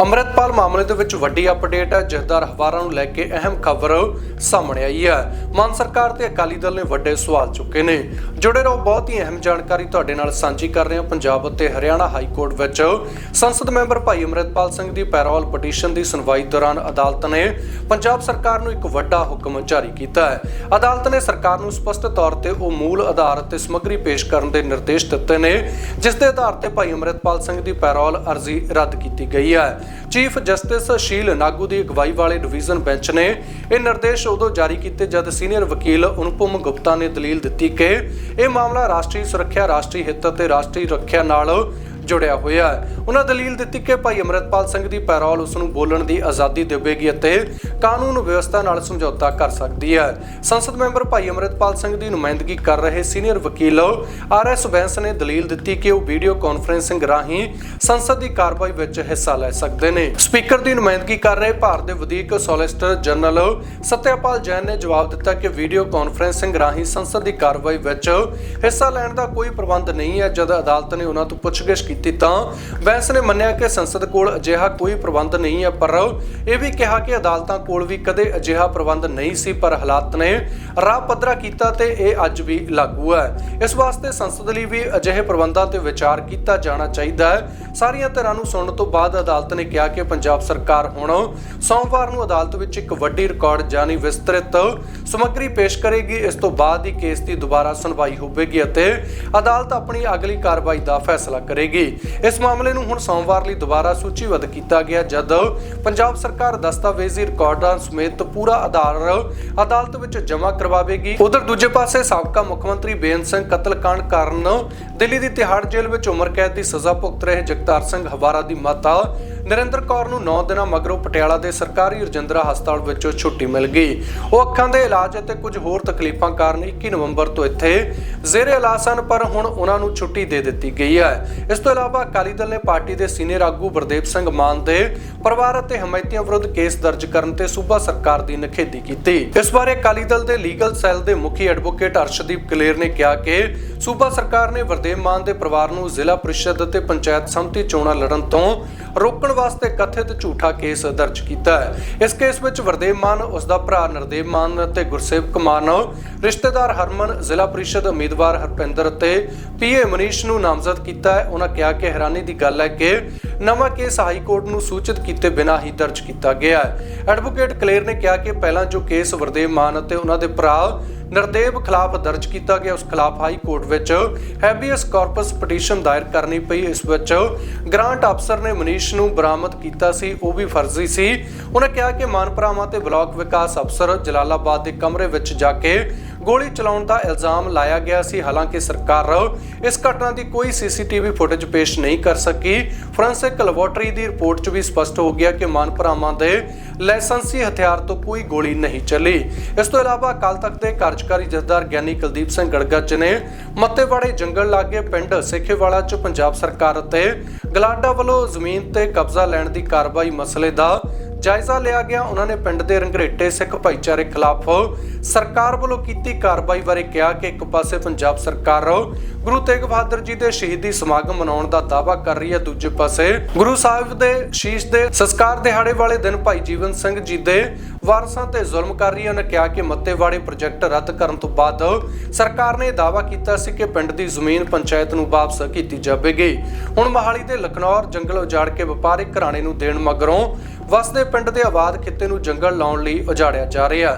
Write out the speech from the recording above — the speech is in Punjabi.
ਅੰਮ੍ਰਿਤਪਾਲ ਮਾਮਲੇ ਦੇ ਵਿੱਚ ਵੱਡੀ ਅਪਡੇਟ ਹੈ ਜਥੇਦਾਰ ਹਵਾਰਾ ਨੂੰ ਲੈ ਕੇ ਅਹਿਮ ਖਬਰ ਸਾਹਮਣੇ ਆਈ ਹੈ। ਮਾਨ ਸਰਕਾਰ ਤੇ ਅਕਾਲੀ ਦਲ ਨੇ ਵੱਡੇ ਸਵਾਲ ਚੁੱਕੇ ਨੇ। ਜੁੜੇ ਰਹੋ ਬਹੁਤ ਹੀ ਅਹਿਮ ਜਾਣਕਾਰੀ ਤੁਹਾਡੇ ਨਾਲ ਸਾਂਝੀ ਕਰ ਰਹੇ ਹਾਂ। ਪੰਜਾਬ ਅਤੇ ਹਰਿਆਣਾ ਹਾਈ ਕੋਰਟ ਵਿੱਚ ਸੰਸਦ ਮੈਂਬਰ ਭਾਈ ਅੰਮ੍ਰਿਤਪਾਲ ਸਿੰਘ ਦੀ ਪੈਰੋਲ ਪਟੀਸ਼ਨ ਦੀ ਸੁਣਵਾਈ ਦੌਰਾਨ ਅਦਾਲਤ ਨੇ ਪੰਜਾਬ ਸਰਕਾਰ ਨੂੰ ਇੱਕ ਵੱਡਾ ਹੁਕਮ ਜਾਰੀ ਕੀਤਾ ਹੈ। ਅਦਾਲਤ ਨੇ ਸਰਕਾਰ ਨੂੰ ਸਪਸ਼ਟ ਤੌਰ ਤੇ ਉਹ ਮੂਲ ਆਧਾਰ ਅਤੇ ਸਮੱਗਰੀ ਪੇਸ਼ ਕਰਨ ਦੇ ਨਿਰਦੇਸ਼ ਦਿੱਤੇ ਨੇ, ਜਿਸ ਦੇ ਆਧਾਰ ਤੇ ਭਾਈ ਅੰਮ੍ਰਿਤਪਾਲ ਸਿੰਘ ਦੀ ਪੈਰੋਲ ਅਰਜ਼ੀ ਰੱਦ ਕੀਤੀ ਗਈ ਹੈ। ਚੀਫ ਜਸਟਿਸ ਸ਼ੀਲ ਨਾਗੂ ਦੀ ਅਗਵਾਈ ਵਾਲੇ ਡਿਵੀਜ਼ਨ ਬੈਂਚ ਨੇ ਇਹ ਨਿਰਦੇਸ਼ ਉਦੋਂ ਜਾਰੀ ਕੀਤੇ ਜਦ ਸੀਨੀਅਰ ਵਕੀਲ ਅਨੁਪਮ ਗੁਪਤਾ ਨੇ ਦਲੀਲ ਦਿੱਤੀ ਕਿ ਇਹ ਮਾਮਲਾ ਰਾਸ਼ਟਰੀ ਸੁਰੱਖਿਆ, ਰਾਸ਼ਟਰੀ ਹਿੱਤ ਅਤੇ ਰਾਸ਼ਟਰੀ ਰੱਖਿਆ ਨਾਲ ਜੁੜਿਆ ਹੋਇਆ ਹੈ। ਉਹਨਾਂ ਦਲੀਲ ਦਿੱਤੀ ਕਿ ਭਾਈ ਅਮਰਿਤਪਾਲ ਸਿੰਘ ਦੀ ਪੈਰੋਲ ਉਸ ਨੂੰ ਬੋਲਣ ਦੀ ਆਜ਼ਾਦੀ ਦੇਵੇਗੀ ਅਤੇ ਕਾਨੂੰਨ ਵਿਵਸਥਾ ਨਾਲ ਸਮਝੌਤਾ ਕਰ ਸਕਦੀ ਹੈ। ਸੰਸਦ ਮੈਂਬਰ ਭਾਈ ਅਮਰਿਤਪਾਲ ਸਿੰਘ ਦੀ ਨੁਮਾਇੰਦਗੀ ਕਰ ਰਹੇ ਸੀਨੀਅਰ ਵਕੀਲ ਆਰ ਐਸ ਬੈਂਸ ਨੇ ਦਲੀਲ ਦਿੱਤੀ ਕਿ ਉਹ ਵੀਡੀਓ ਕਾਨਫਰੈਂਸਿੰਗ ਰਾਹੀਂ ਸੰਸਦ ਦੀ ਕਾਰਵਾਈ ਵਿੱਚ ਹਿੱਸਾ ਲੈ ਸਕਦੇ ਨੇ। ਸਪੀਕਰ ਦੀ ਨੁਮਾਇੰਦਗੀ ਕਰ ਰਹੇ ਭਾਰਤ ਦੇ ਵਧੀਕ ਸੋਲਿਸਟਰ ਜਨਰਲ ਸਤਿਆਪਾਲ ਜੈਨ ਨੇ ਜਵਾਬ ਦਿੱਤਾ ਕਿ ਵੀਡੀਓ ਕਾਨਫਰੈਂਸਿੰਗ ਰਾਹੀਂ ਸੰਸਦ ਦੀ ਕਾਰਵਾਈ ਵਿੱਚ ਹਿੱਸਾ ਲੈਣ ਦਾ ਕੋਈ ਪ੍ਰਬੰਧ ਨਹੀਂ ਹੈ। ਜਦ ਅਦਾਲਤ ਨੇ ਉਹਨਾਂ ਤੋਂ ਪੁੱਛਗਿੱਛ ਕੀਤੀ ਤਾਂ ਬੈਂਸ ਨੇ ਮੰਨਿਆ ਕਿ ਸੰਸਦ ਕੋਲ ਅਜਿਹਾ ਕੋਈ ਪ੍ਰਬੰਧ ਨਹੀਂ ਹੈ, ਪਰ ਇਹ ਵੀ ਕਿਹਾ ਕਿ ਅਦਾਲਤਾਂ ਕੋਲ ਵੀ ਕਦੇ ਅਜਿਹਾ ਪ੍ਰਬੰਧ ਨਹੀਂ ਸੀ, ਪਰ ਹਾਲਾਤ ਨੇ ਰਾਹ ਪੱਧਰਾ ਕੀਤਾ ਤੇ ਇਹ ਅੱਜ ਵੀ ਲਾਗੂ ਹੈ। ਇਸ ਵਾਸਤੇ ਸੰਸਦ ਲਈ ਵੀ ਅਜਿਹੇ ਪ੍ਰਬੰਧਾਂ ਤੇ ਵਿਚਾਰ ਕੀਤਾ ਜਾਣਾ ਚਾਹੀਦਾ ਹੈ। ਸਾਰੀਆਂ ਧਿਰਾਂ ਨੂੰ ਸੁਣਨ ਤੋਂ ਬਾਅਦ ਅਦਾਲਤ ਨੇ ਕਿਹਾ ਕਿ ਪੰਜਾਬ ਸਰਕਾਰ ਹੁਣ ਸੋਮਵਾਰ ਨੂੰ ਅਦਾਲਤ ਵਿੱਚ ਇੱਕ ਵੱਡੀ ਰਿਕਾਰਡ ਜਾਨੀ ਵਿਸਤ੍ਰਿਤ ਸਮੱਗਰੀ ਪੇਸ਼ ਕਰੇਗੀ। ਇਸ ਤੋਂ ਬਾਅਦ ਹੀ ਕੇਸ ਦੀ ਦੁਬਾਰਾ ਸੁਣਵਾਈ ਹੋਵੇਗੀ ਅਤੇ ਅਦਾਲਤ ਆਪਣੀ ਅਗਲੀ ਕਾਰਵਾਈ ਦਾ ਫੈਸਲਾ ਕਰੇਗੀ। ਇਸ ਮਾਮਲੇ ਨੂੰ ਹੁਣ ਸੋਮਵਾਰ ਲਈ ਦੁਬਾਰਾ ਸੂਚੀਬੱਧ ਕੀਤਾ ਗਿਆ, ਜਦ ਪੰਜਾਬ ਸਰਕਾਰ ਦਸਤਾਵੇਜ਼ੀ ਰਿਕਾਰਡਾਂ ਸਮੇਤ ਪੂਰਾ ਆਧਾਰ ਅਦਾਲਤ ਵਿੱਚ ਜਮ੍ਹਾਂ ਕਰਵਾਵੇਗੀ। ਉਧਰ ਦੂਜੇ ਪਾਸੇ ਸਾਬਕਾ ਮੁੱਖ ਮੰਤਰੀ ਬੇਅੰਤ ਸਿੰਘ ਕਤਲकांड ਕਾਰਨ ਦਿੱਲੀ ਦੀ ਤਿਹਾੜ ਜੇਲ੍ਹ ਵਿੱਚ ਉਮਰ ਕੈਦ ਦੀ ਸਜ਼ਾ ਭੁਗਤ ਰਹੇ ਜਗਤਾਰ ਸਿੰਘ ਹਵਾਰਾ ਦੀ ਮਾਤਾ ਨਰਿੰਦਰ ਕੌਰ ਨੂੰ 9 ਦਿਨਾਂ ਮਗਰੋਂ ਪਟਿਆਲਾ ਦੇ ਸਰਕਾਰੀ ਰਜਿੰਦਰਾ ਹਸਪਤਾਲ ਵਿੱਚੋਂ ਛੁੱਟੀ ਮਿਲ ਗਈ। ਉਹ ਅੱਖਾਂ ਦੇ ਇਲਾਜ ਅਤੇ ਕੁਝ ਹੋਰ ਤਕਲੀਫਾਂ ਕਾਰਨ 21 ਨਵੰਬਰ ਤੋਂ ਇੱਥੇ ਜ਼ੇਰੇ ਇਲਾਜ ਸਨ, ਪਰ ਹੁਣ ਉਹਨਾਂ ਨੂੰ ਛੁੱਟੀ ਦੇ ਦਿੱਤੀ ਗਈ ਹੈ। ਇਸ ਤੋਂ ਇਲਾਵਾ ਅਕਾਲੀ ਦਲ ਨੇ ਪਾਰਟੀ ਦੇ ਸੀਨੀਅਰ ਆਗੂ ਗੁਰਦੇਵ ਸਿੰਘ ਮਾਨ ਦੇ ਪਰਿਵਾਰ ਅਤੇ ਹਮਾਇਤੀਆਂ ਵਿਰੁੱਧ ਕੇਸ ਦਰਜ ਕਰਨ ਤੇ ਸੂਬਾ ਸਰਕਾਰ ਦੀ ਨਿਖੇਧੀ ਕੀਤੀ। ਇਸ ਬਾਰੇ ਅਕਾਲੀ ਦਲ ਦੇ ਲੀਗਲ ਸੈੱਲ ਦੇ ਮੁਖੀ ਐਡਵੋਕੇਟ ਅਰਸ਼ਦੀਪ ਕਲੇਰ ਨੇ ਕਿਹਾ ਕਿ ਸੂਬਾ ਸਰਕਾਰ ਨੇ ਵਰਦੇਵ ਮਾਨ ਦੇ ਪਰਿਵਾਰ ਨੂੰ ਜ਼ਿਲ੍ਹਾ ਪ੍ਰੀਸ਼ਦ ਅਤੇ ਪੰਚਾਇਤ ਸਮਿਤੀ ਚੋਣਾਂ ਲੜਨ ਤੋਂ ਰੋਕਣ ਵਾਸਤੇ ਕਥਿਤ ਝੂਠਾ ਕੇਸ ਦਰਜ ਕੀਤਾ ਹੈ। ਇਸ ਕੇਸ ਵਿੱਚ ਵਰਦੇਵ ਮਾਨ ਉਸ ਦਾ ਭਰਾ ਨਰਦੇਵ ਮਾਨ ਅਤੇ ਗੁਰਸੇਵਕ ਮਾਨ, ਰਿਸ਼ਤੇਦਾਰ ਹਰਮਨ, ਜ਼ਿਲ੍ਹਾ ਪ੍ਰੀਸ਼ਦ ਉਮੀਦਵਾਰ ਹਰਪਿੰਦਰ ਅਤੇ ਪੀਏ ਮਨੀਸ਼ ਨੂੰ ਨਾਮਜ਼ਦ ਕੀਤਾ ਹੈ। ਉਹਨਾਂ ਕਿਹਾ ਕਿ ਹੈਰਾਨੀ ਦੀ ਗੱਲ ਹੈ ਕਿ ਨਵਾਂ ਕੇਸ ਹਾਈ ਕੋਰਟ ਨੂੰ ਸੂਚਿਤ ਕੀਤੇ ਬਿਨਾਂ ਹੀ ਦਰਜ ਕੀਤਾ ਗਿਆ ਹੈ। ਐਡਵੋਕੇਟ ਕਲੇਰ ਨੇ ਕਿਹਾ ਕਿ ਪਹਿਲਾਂ ਜੋ ਕੇਸ ਵਰਦੇਵ ਮਾਨ ਅਤੇ ਉਹਨਾਂ ਦੇ ਭਰਾ ਨਰਦੇਵ ਖਿਲਾਫ ਦਰਜ ਕੀਤਾ ਗਿਆ। ਉਸ ਖਿਲਾਫ ਹਾਈ ਕੋਰਟ ਵਿੱਚ ਹੈਬੀਅਸ ਕਾਰਪਸ ਪਟੀਸ਼ਨ ਦਾਇਰ ਕਰਨੀ ਪਈ। ਇਸ ਵਿੱਚ ਗ੍ਰਾਂਟ ਅਫਸਰ ਨੇ ਮਨੀਸ਼ ਨੂੰ ਬਰਾਮਦ ਕੀਤਾ ਸੀ, ਉਹ ਵੀ ਫਰਜ਼ੀ ਸੀ। ਉਹਨੇ ਕਿਹਾ ਕਿ ਮਾਨਪਰਾਵਾਂ ਤੇ ਬਲਾਕ ਵਿਕਾਸ ਅਫਸਰ ਜਲਾਲਾਬਾਦ ਦੇ ਕਮਰੇ ਵਿੱਚ ਜਾ ਕੇ ਗੋਲੀ ਚਲਾਉਣ ਦਾ ਇਲਜ਼ਾਮ ਲਾਇਆ ਗਿਆ ਸੀ। ਹਾਲਾਂਕਿ ਸਰਕਾਰ ਇਸ ਘਟਨਾ ਦੀ ਕੋਈ ਸੀਸੀਟੀਵੀ ਫੁਟੇਜ ਪੇਸ਼ ਨਹੀਂ ਕਰ ਸਕੀ। ਫੋਰੈਂਸਿਕ ਲੈਬੋਰੇਟਰੀ ਦੀ ਰਿਪੋਰਟ 'ਚ ਵੀ ਸਪਸ਼ਟ ਹੋ ਗਿਆ ਕਿ ਮਾਨਪਰਾਵਾਂ ਦੇ ਲਾਇਸੈਂਸੀ ਹਥਿਆਰ ਤੋਂ ਕੋਈ ਗੋਲੀ ਨਹੀਂ ਚੱਲੀ। ਇਸ ਤੋਂ ਇਲਾਵਾ ਅਕਾਲ ਤਖਤ ਦੇ ਕਾਰਜਕਾਰੀ ਜਥੇਦਾਰ ਗਿਆਨੀ ਕੁਲਦੀਪ ਸਿੰਘ ਗੜਗੱਜ ਨੇ ਮੱਤੇਵਾੜੇ ਜੰਗਲ ਲਾਗੇ ਪਿੰਡ ਸੇਖੇਵਾਲਾ 'ਚ ਪੰਜਾਬ ਸਰਕਾਰ ਅਤੇ ਗਲਾਡਾ ਵੱਲੋਂ ਜ਼ਮੀਨ ਤੇ ਕਬਜ਼ਾ ਲੈਣ ਦੀ ਕਾਰਵਾਈ ਮਸਲੇ ਦਾ ਜਾਇਜ਼ਾ ਲਿਆ ਗਿਆ। ਉਹਨਾਂ ਨੇ ਪਿੰਡ ਦੇ ਰੰਗਰੇਟੇ ਸਿੱਖ ਭਾਈਚਾਰੇ ਖਿਲਾਫ ਸਰਕਾਰ ਵੱਲੋਂ ਕੀਤੀ ਕਾਰਵਾਈ ਬਾਰੇ ਕਿਹਾ ਕਿ ਇੱਕ ਪਾਸੇ ਪੰਜਾਬ ਸਰਕਾਰ ਗੁਰੂ ਤੇਗ ਬਹਾਦਰ ਜੀ ਦੇ ਸ਼ਹੀਦੀ ਸਮਾਗਮ ਮਨਾਉਣ ਦਾ ਦਾਅਵਾ ਕਰ ਰਹੀ ਹੈ। ਦੂਜੇ ਪਾਸੇ ਗੁਰੂ ਸਾਹਿਬ ਦੇ ਸ਼ੀਸ਼ ਦੇ ਸੰਸਕਾਰ ਦਿਹਾੜੇ ਵਾਲੇ ਦਿਨ ਭਾਈ ਜੀਵਨ ਸਿੰਘ ਜੀ ਦੇ ਵਾਰਸਾਂ ਤੇ ਜ਼ੁਲਮ ਕਰ ਰਹੀ ਹੈ। ਉਹਨੇ ਕਿਹਾ ਕਿ ਮੱਤੇਵਾੜੇ ਪ੍ਰੋਜੈਕਟ ਰੱਦ ਕਰਨ ਤੋਂ ਬਾਅਦ ਸਰਕਾਰ ਨੇ ਦਾਅਵਾ ਕੀਤਾ ਸੀ ਕਿ ਪਿੰਡ ਦੀ ਜ਼ਮੀਨ ਪੰਚਾਇਤ ਨੂੰ ਵਾਪਸ ਕੀਤੀ ਜਾਵੇਗੀ। ਹੁਣ ਮਹਾਲੀ ਦੇ ਲਖਨੌਰ ਜੰਗਲ ਉਜਾੜ ਕੇ ਵਪਾਰਿਕ ਘਰਾਣੇ ਨੂੰ ਦੇਣ ਮਗਰੋਂ ਵਸਦੇ ਪਿੰਡ ਦੇ ਆਬਾਦ ਖਿੱਤੇ ਨੂੰ ਜੰਗਲ ਲਾਉਣ ਲਈ ਉਜਾੜਿਆ ਜਾ ਰਿਹਾ।